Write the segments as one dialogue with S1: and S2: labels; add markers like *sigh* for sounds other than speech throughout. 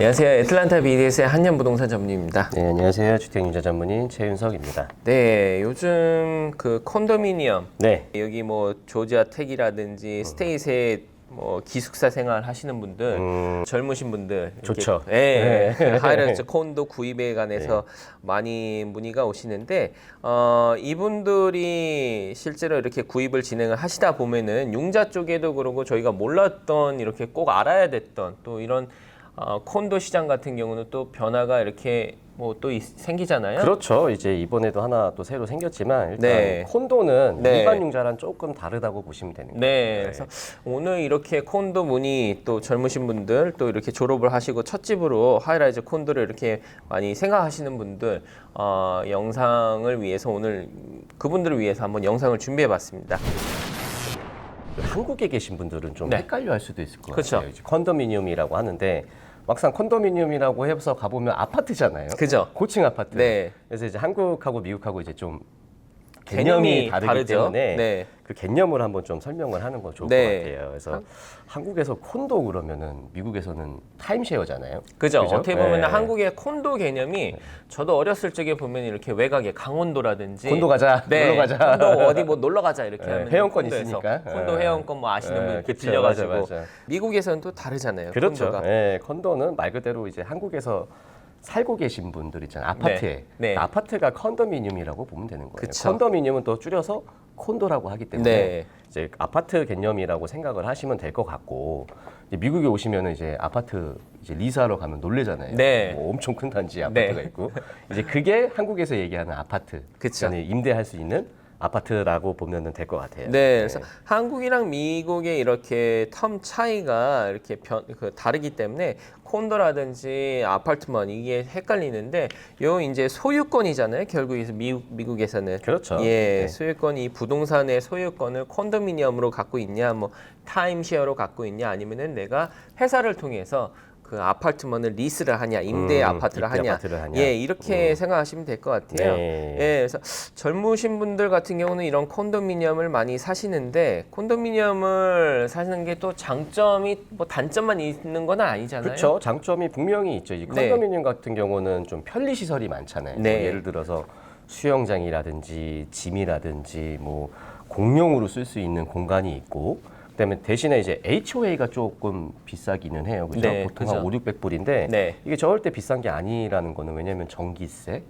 S1: 안녕하세요. 애틀란타 BDS의 한년 부동산 전문입니다.
S2: 네, 안녕하세요. 주택유자 전문인 최윤석입니다.
S1: 네, 요즘 그 콘도미니엄
S2: 네,
S1: 여기 뭐 조지아 텍이라든지 스테이트에 뭐 기숙사 생활 하시는 분들
S2: 음,
S1: 젊으신 분들 이렇게,
S2: 좋죠.
S1: 예,
S2: 네. *laughs*
S1: 하이라이트 콘도 구입에 관해서 많이 문의가 오시는데 어, 이분들이 실제로 이렇게 구입을 진행을 하시다 보면은 융자 쪽에도 그러고 저희가 몰랐던 이렇게 꼭 알아야 됐던 또 이런 어, 콘도 시장 같은 경우는 또 변화가 이렇게 뭐 또 생기잖아요.
S2: 그렇죠. 이제 이번에도 하나 또 새로 생겼지만 일단
S1: 네.
S2: 콘도는
S1: 네.
S2: 일반 융자랑 조금 다르다고 보시면 되는 거예요.
S1: 네, 그래서 오늘 이렇게 콘도 문의 또 젊으신 분들 또 이렇게 졸업을 하시고 첫 집으로 하이라이즈 콘도를 이렇게 많이 생각하시는 분들 어, 영상을 위해서 오늘 그분들을 위해서 한번 영상을 준비해 봤습니다.
S2: 한국에 계신 분들은 좀
S1: 네.
S2: 헷갈려 할 수도 있을 것
S1: 그쵸.
S2: 같아요. 이제 컨도미니엄이라고 하는데 막상 컨도미니엄이라고 해서 가보면 아파트잖아요.
S1: 그죠?
S2: 고층 아파트.
S1: 네.
S2: 그래서 이제 한국하고 미국하고 이제 좀
S1: 개념이
S2: 개념이 다르기
S1: 다르죠.
S2: 때문에
S1: 네.
S2: 그 개념을 한번 좀 설명을 하는 건 좋을
S1: 네.
S2: 것 같아요. 그래서 한국에서 콘도 그러면은 미국에서는 타임쉐어잖아요.
S1: 그죠?
S2: 그죠?
S1: 어떻게 보면
S2: 네.
S1: 한국의 콘도 개념이 저도 어렸을 적에 보면 이렇게 외곽에 강원도라든지
S2: 콘도 가자,
S1: 네,
S2: 놀러 가자.
S1: 콘도 어디 뭐 놀러 가자 이렇게
S2: 네,
S1: 하면
S2: 회원권
S1: 콘도에서
S2: 있으니까.
S1: 콘도
S2: 네.
S1: 회원권 뭐 아시는 분
S2: 네,
S1: 이렇게
S2: 그쵸,
S1: 빌려가지고
S2: 맞아, 맞아.
S1: 미국에서는 또 다르잖아요.
S2: 그렇죠.
S1: 콘도가.
S2: 예, 컨도는 말 그대로 이제 한국에서 살고 계신 분들 있잖아요. 아파트에.
S1: 네.
S2: 아파트가 컨도미니엄이라고 보면 되는 거예요.
S1: 그쵸.
S2: 컨도미니엄은 또 줄여서 콘도라고 하기 때문에
S1: 네.
S2: 이제 아파트 개념이라고 생각을 하시면 될 것 같고 미국에 오시면 이제 아파트 이제 리스하러 가면 놀래잖아요.
S1: 네.
S2: 뭐 엄청 큰 단지 아파트가
S1: 네.
S2: 있고 이제 그게 한국에서 얘기하는 아파트.
S1: 그쵸.
S2: 임대할 수 있는 아파트라고 보면 될 것 같아요.
S1: 네, 그래서 한국이랑 미국의 이렇게 텀 차이가 이렇게 변, 그 다르기 때문에 콘도라든지 아파트먼 이게 헷갈리는데 요 이제 소유권이잖아요. 결국에서 미국 미국에서는
S2: 그렇죠.
S1: 예,
S2: 네.
S1: 소유권이 부동산의 소유권을 콘도미니엄으로 갖고 있냐, 뭐 타임쉐어로 갖고 있냐, 아니면은 내가 회사를 통해서 그 아파트먼을 리스를 하냐, 임대
S2: 음,
S1: 아파트를 하냐,
S2: 아파트를 하냐.
S1: 예, 이렇게 생각하시면 될 것 같아요.
S2: 네.
S1: 예, 그래서 젊으신 분들 같은 경우는 이런 콘도미니엄을 많이 사시는데 콘도미니엄을 사시는 게 또 장점이 뭐 단점만 있는 건 아니잖아요.
S2: 그렇죠. 장점이 분명히 있죠. 이
S1: 네.
S2: 컨도미니엄 같은 경우는 좀 편리 시설이 많잖아요.
S1: 네.
S2: 뭐 예를 들어서 수영장이라든지 짐이라든지 뭐 공용으로 쓸 수 있는 공간이 있고 그다음에 대신에 이제 HOA가 조금 비싸기는 해요. 그죠?
S1: 네,
S2: 보통
S1: 그죠.
S2: 한 5, 600불인데
S1: 네.
S2: 이게 절대 비싼 게 아니라는 거는 왜냐면 전기세,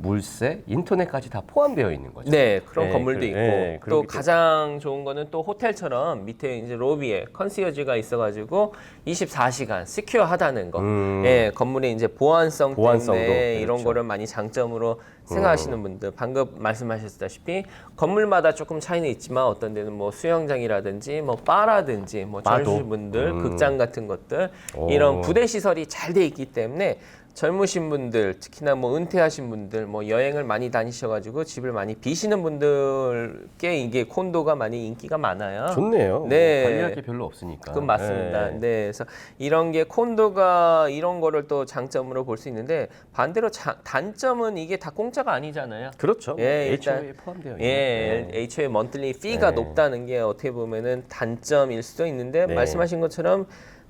S2: 물세, 인터넷까지 다 포함되어 있는 거죠.
S1: 네, 그런
S2: 네,
S1: 건물도
S2: 그-
S1: 있고
S2: 네,
S1: 또
S2: 그렇기
S1: 가장 좋은 거는 또 호텔처럼 밑에 이제 로비에 컨시어지가 있어가지고 24시간 시큐어하다는 거.
S2: 음.
S1: 예, 건물의 이제 보안성
S2: 보안성도,
S1: 때문에 이런
S2: 그렇죠. 음.
S1: 거를 많이 장점으로 생각하시는 분들 방금 말씀하셨다시피 건물마다 조금 차이는 있지만 어떤 데는 뭐 수영장이라든지 뭐 바라든지 뭐
S2: 바도.
S1: 젊으신 분들
S2: 음.
S1: 극장 같은 것들
S2: 오.
S1: 이런 부대 시설이 잘 돼 있기 때문에 젊으신 분들 특히나 뭐 은퇴하신 분들 뭐 여행을 많이 다니셔가지고 집을 많이 비시는 분들께 이게 콘도가 많이 인기가 많아요.
S2: 좋네요.
S1: 네.
S2: 뭐 관리할 게 별로 없으니까.
S1: 그건 맞습니다.
S2: 네.
S1: 네. 그래서 이런 게 콘도가 이런 거를 또 장점으로 볼 수 있는데 반대로 자- 단점은 이게 다 공짜가 아니잖아요.
S2: 그렇죠.
S1: 예,
S2: HOA에
S1: 일단-
S2: 포함되어 있는.
S1: 예,
S2: 네.
S1: HOA 먼틀리 피가
S2: 네.
S1: 높다는 게 어떻게 보면은 단점일 수도 있는데
S2: 네.
S1: 말씀하신 것처럼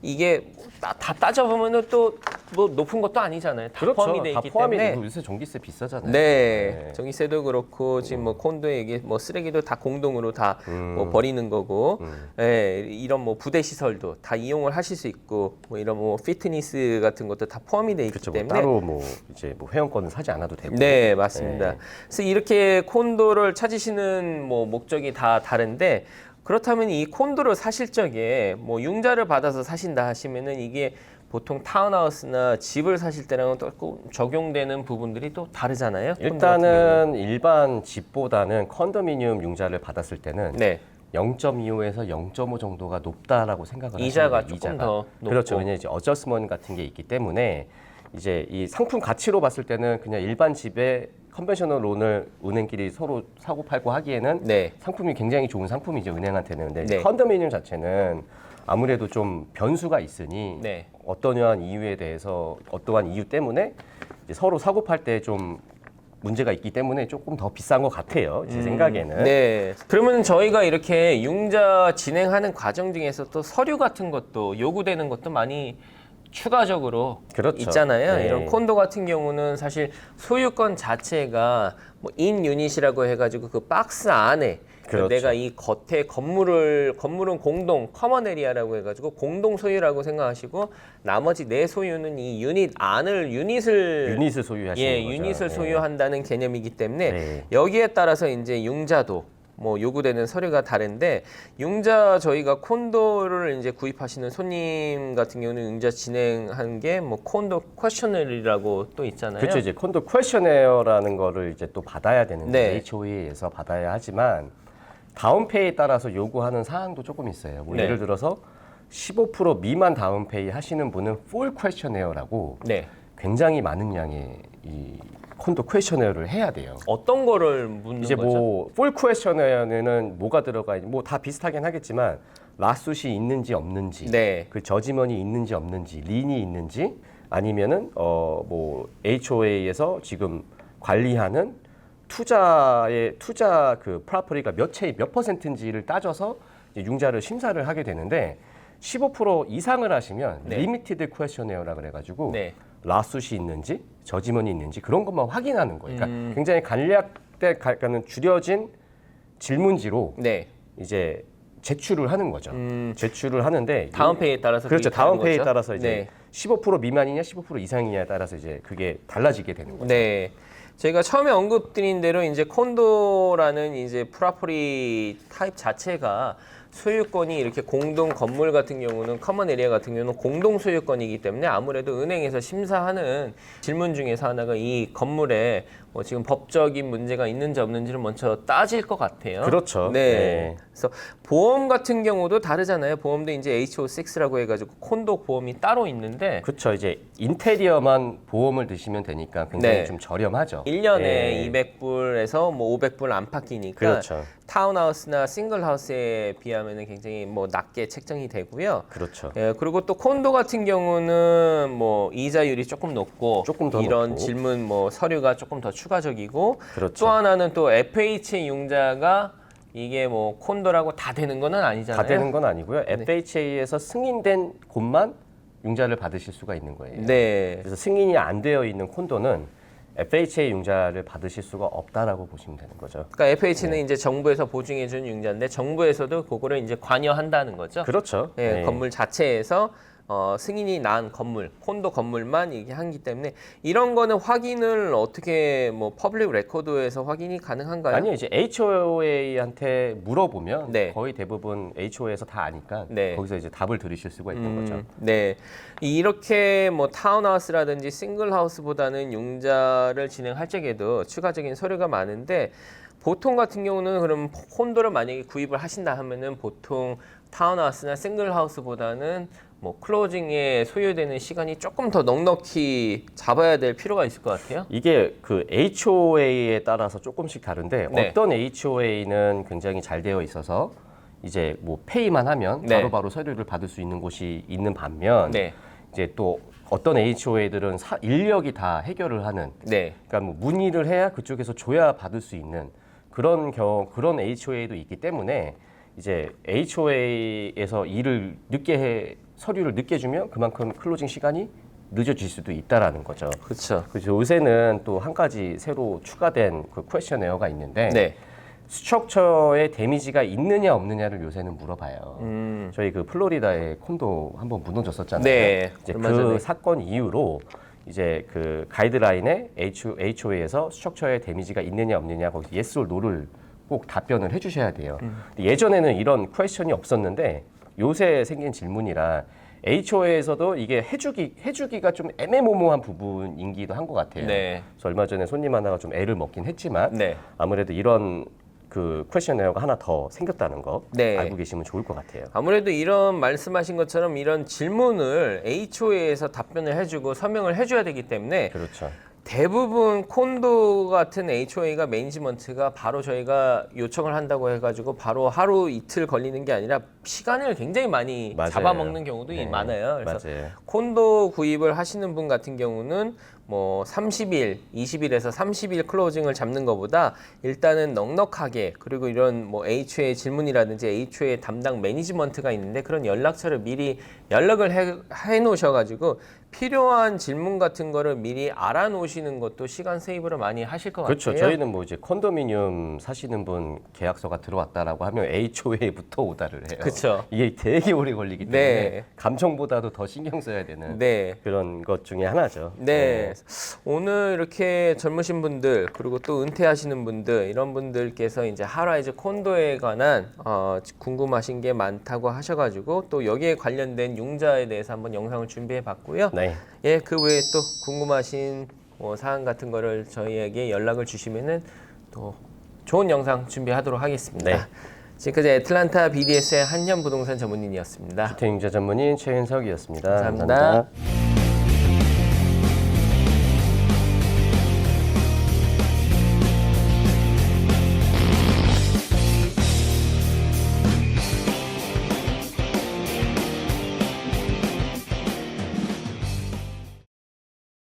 S1: 이게 다, 다 따져보면은 또 뭐 높은 것도 아니잖아요. 다
S2: 그렇죠.
S1: 포함이 돼
S2: 다
S1: 있기
S2: 포함이
S1: 때문에
S2: 되고 요새 전기세 비싸잖아요.
S1: 네,
S2: 네.
S1: 전기세도 그렇고 지금 뭐 콘도에 이게 뭐 쓰레기도 다 공동으로 다뭐
S2: 음.
S1: 버리는 거고,
S2: 음.
S1: 예, 이런 뭐 부대 시설도 다 이용을 하실 수 있고, 뭐 이런 뭐 피트니스 같은 것도 다 포함이 돼 있기
S2: 그렇죠. 뭐
S1: 때문에
S2: 따로 뭐 이제 뭐 회원권은 사지 않아도 되고.
S1: 네, 맞습니다.
S2: 네.
S1: 그래서 이렇게 콘도를 찾으시는 뭐 목적이 다 다른데 그렇다면 이 콘도를 사실 적에 뭐 융자를 받아서 사신다 하시면은 이게 보통 타운하우스나 집을 사실 때랑은 또 적용되는 부분들이 또 다르잖아요.
S2: 일단은 일반 집보다는 컨도미니엄 융자를 받았을
S1: 때는. 네.
S2: 0.25에서 0.5 정도가 높다라고 생각을
S1: 이자가
S2: 하시면 돼요.
S1: 조금 더 높고.
S2: 그렇죠. 왜냐 이제 어저스먼 같은 게 있기 때문에 이제 이 상품 가치로 봤을 때는 그냥 일반 집에 컨벤셔널 론을 은행끼리 서로 사고 팔고 하기에는
S1: 네.
S2: 상품이 굉장히 좋은 상품이죠 은행한테는 근데
S1: 네.
S2: 컨도미니엄 자체는 아무래도 좀 변수가 있으니
S1: 네.
S2: 어떠한 이유에 대해서 어떠한 이유 때문에 이제 서로 사고 팔 때 좀 문제가 있기 때문에 조금 더 비싼 것 같아요 제 생각에는
S1: 네. 그러면 저희가 이렇게 융자 진행하는 과정 중에서 또 서류 같은 것도 요구되는 것도 많이 추가적으로
S2: 그렇죠.
S1: 있잖아요.
S2: 네.
S1: 이런 콘도 같은 경우는 사실 소유권 자체가 뭐 인 유닛이라고 해가지고 그 박스 안에 그
S2: 그렇죠.
S1: 내가 이 겉에 건물을 건물은 공동 커먼 에리아라고 해가지고 공동 소유라고 생각하시고 나머지 내 소유는 이 유닛 안을 유닛을
S2: 유닛을 소유하시는
S1: 예,
S2: 거죠.
S1: 유닛을
S2: 네.
S1: 소유한다는 개념이기 때문에
S2: 네.
S1: 여기에 따라서 이제 융자도 뭐 요구되는 서류가 다른데 융자 저희가 콘도를 이제 구입하시는 손님 같은 경우는 융자 진행한 게 뭐 콘도 퀘셔널이라고 또 있잖아요.
S2: 그렇죠. 이제 콘도 퀘셔네어라는 거를 이제 또 받아야 되는데
S1: 네.
S2: HOA에서 받아야 하지만 다운페이에 따라서 요구하는 사항도 조금 있어요. 뭐
S1: 네.
S2: 예를 들어서 15% 미만 다운페이 하시는 분은 풀 퀘셔네어라고
S1: 네.
S2: 굉장히 많은 양의 이 콘도 퀘셔네어를 해야 돼요.
S1: 어떤 거를 묻는
S2: 이제
S1: 거죠?
S2: 뭐풀 퀘셔네어는 뭐가 들어가 뭐 다 비슷하긴 하겠지만 라숫이 있는지 없는지
S1: 네.
S2: 그 저지먼이 있는지 없는지 린이 있는지 아니면은 어 뭐 HOA에서 지금 관리하는 투자의 투자 그 프라퍼리가 몇 채 몇 퍼센트인지를 따져서 이제 융자를 심사를 하게 되는데 15% 이상을 하시면
S1: 네.
S2: 리미티드 퀘셔네어라 그래가지고
S1: 네.
S2: 라숫이 있는지 저지먼이 있는지 그런 것만 확인하는 거예요. 그러니까
S1: 음.
S2: 굉장히 간략된 가는 줄여진 질문지로
S1: 네.
S2: 이제 제출을 하는 거죠.
S1: 음,
S2: 제출을 하는데
S1: 다음 페이에 따라서
S2: 그렇죠. 다음 페이에
S1: 거죠?
S2: 따라서 이제
S1: 네.
S2: 15% 미만이냐 15% 이상이냐에 따라서 이제 그게 달라지게 되는 거죠.
S1: 네. 저희가 처음에 언급드린 대로 이제 콘도라는 이제 프라퍼리 타입 자체가 소유권이 이렇게 공동 건물 같은 경우는 커먼 에리아 같은 경우는 공동 소유권이기 때문에 아무래도 은행에서 심사하는 질문 중에서 하나가 이 건물에 뭐 지금 법적인 문제가 있는지 없는지를 먼저 따질 것 같아요.
S2: 그렇죠.
S1: 네.
S2: 네.
S1: 그래서 보험 같은 경우도 다르잖아요. 보험도 이제 HO6라고 해가지고 콘도 보험이 따로 있는데
S2: 그렇죠. 이제 인테리어만 보험을 드시면 되니까 굉장히
S1: 네.
S2: 좀 저렴하죠.
S1: 1년에
S2: 네.
S1: 200불에서 뭐 500불 안팎이니까
S2: 그렇죠.
S1: 타운하우스나 싱글하우스에 비하면 굉장히 뭐 낮게 책정이 되고요.
S2: 그렇죠.
S1: 예, 그리고 또 콘도 같은 경우는 뭐 이자율이 조금 높고
S2: 조금 더
S1: 이런
S2: 높고.
S1: 질문 뭐 서류가 조금 더 추가적이고
S2: 그렇죠.
S1: 또 하나는 또 FH 융자가 이게 뭐 콘도라고 다 되는 거는 아니잖아요.
S2: 다 되는 건 아니고요.
S1: 네.
S2: FHA에서 승인된 곳만 융자를 받으실 수가 있는 거예요.
S1: 네.
S2: 그래서 승인이 안 되어 있는 콘도는 FHA 융자를 받으실 수가 없다라고 보시면 되는 거죠.
S1: 그러니까 FH는
S2: 네.
S1: 이제 정부에서 보증해 준 융자인데 정부에서도 그거를 이제 관여한다는 거죠.
S2: 그렇죠.
S1: 예,
S2: 네.
S1: 건물 자체에서 어, 승인이 난 건물, 콘도 건물만 이게 하기 때문에 이런 거는 확인을 어떻게 뭐 퍼블릭 레코드에서 확인이 가능한가요?
S2: 아니 이제 HOA한테 물어보면
S1: 네.
S2: 거의 대부분 HOA에서 다 아니까
S1: 네.
S2: 거기서 이제 답을 들으실 수가 있는 거죠.
S1: 음, 네. 이렇게 뭐 타운하우스라든지 싱글하우스보다는 융자를 진행할 적에도 추가적인 서류가 많은데 보통 같은 경우는 그럼 콘도를 만약에 구입을 하신다 하면은 보통 타운하우스나 싱글하우스보다는 뭐 클로징에 소요되는 시간이 조금 더 넉넉히 잡아야 될 필요가 있을 것 같아요.
S2: 이게 그 HOA에 따라서 조금씩 다른데
S1: 네.
S2: 어떤 HOA는 굉장히 잘 되어 있어서 이제 뭐 페이만 하면
S1: 네.
S2: 바로바로 서류를 받을 수 있는 곳이 있는 반면
S1: 네.
S2: 이제 또 어떤 HOA들은 사, 인력이 다 해결을 하는
S1: 네.
S2: 그러니까 뭐 문의를 해야 그쪽에서 줘야 받을 수 있는 그런 경 그런 HOA도 있기 때문에 이제 HOA에서 일을 늦게 해 서류를 늦게 주면 그만큼 클로징 시간이 늦어질 수도 있다라는 거죠.
S1: 그렇죠.
S2: 그래서 요새는 또 한 가지 새로 추가된 그 퀘셔네어가 있는데
S1: 네.
S2: 스트럭처에 데미지가 있느냐 없느냐를 요새는 물어봐요.
S1: 음.
S2: 저희 그 플로리다의 콘도 한번 무너졌었잖아요.
S1: 네,
S2: 이제 그
S1: 전에.
S2: 사건 이후로 이제 그 가이드라인에 HOA에서 스트럭처에 데미지가 있느냐 없느냐 거기서 yes or no를 꼭 답변을 해주셔야 돼요.
S1: 음.
S2: 예전에는 이런 퀘션이 없었는데 요새 생긴 질문이라 HOA에서도 이게 해주기 해주기가 좀 애매모호한 부분이기도 한 것 같아요.
S1: 네.
S2: 그래서 얼마 전에 손님 하나가 좀 애를 먹긴 했지만
S1: 네.
S2: 아무래도 이런 그 퀘셔네어가 하나 더 생겼다는 거
S1: 네.
S2: 알고 계시면 좋을 것 같아요.
S1: 아무래도 이런 말씀하신 것처럼 이런 질문을 HOA에서 답변을 해주고 설명을 해줘야 되기 때문에
S2: 그렇죠.
S1: 대부분 콘도 같은 HOA가 매니지먼트가 바로 저희가 요청을 한다고 해가지고 바로 하루 이틀 걸리는 게 아니라 시간을 굉장히 많이
S2: 맞아요.
S1: 잡아먹는 경우도
S2: 네,
S1: 많아요. 그래서
S2: 맞아요.
S1: 콘도 구입을 하시는 분 같은 경우는 뭐 30일, 20일에서 30일 클로징을 잡는 것보다 일단은 넉넉하게 그리고 이런 뭐 HA 질문이라든지 HA 담당 매니지먼트가 있는데 그런 연락처를 미리 연락을 해, 해 놓으셔가지고 필요한 질문 같은 거를 미리 알아 놓으시는 것도 시간 세이브를 많이 하실 것
S2: 그렇죠.
S1: 같아요.
S2: 저희는 뭐 이제 컨도미니엄 사시는 분 계약서가 들어왔다라고 하면 HOA부터 오다를 해요.
S1: 그쵸.
S2: 이게 되게 오래 걸리기 때문에
S1: 네.
S2: 감정보다도 더 신경 써야 되는
S1: 네.
S2: 그런 것 중에 하나죠.
S1: 네. 오늘 이렇게 젊으신 분들 그리고 또 은퇴하시는 분들 이런 분들께서 이제 하라이즈 콘도에 관한 어, 궁금하신 게 많다고 하셔가지고 또 여기에 관련된 융자에 대해서 한번 영상을 준비해봤고요.
S2: 네.
S1: 예, 그 외에 또 궁금하신 뭐 사항 같은 거를 저희에게 연락을 주시면은 또 좋은 영상 준비하도록 하겠습니다.
S2: 네.
S1: 지금까지 애틀란타 BDS의 한현 부동산 전문인이었습니다.
S2: 주택 융자 전문인 최윤석이었습니다
S1: 감사합니다.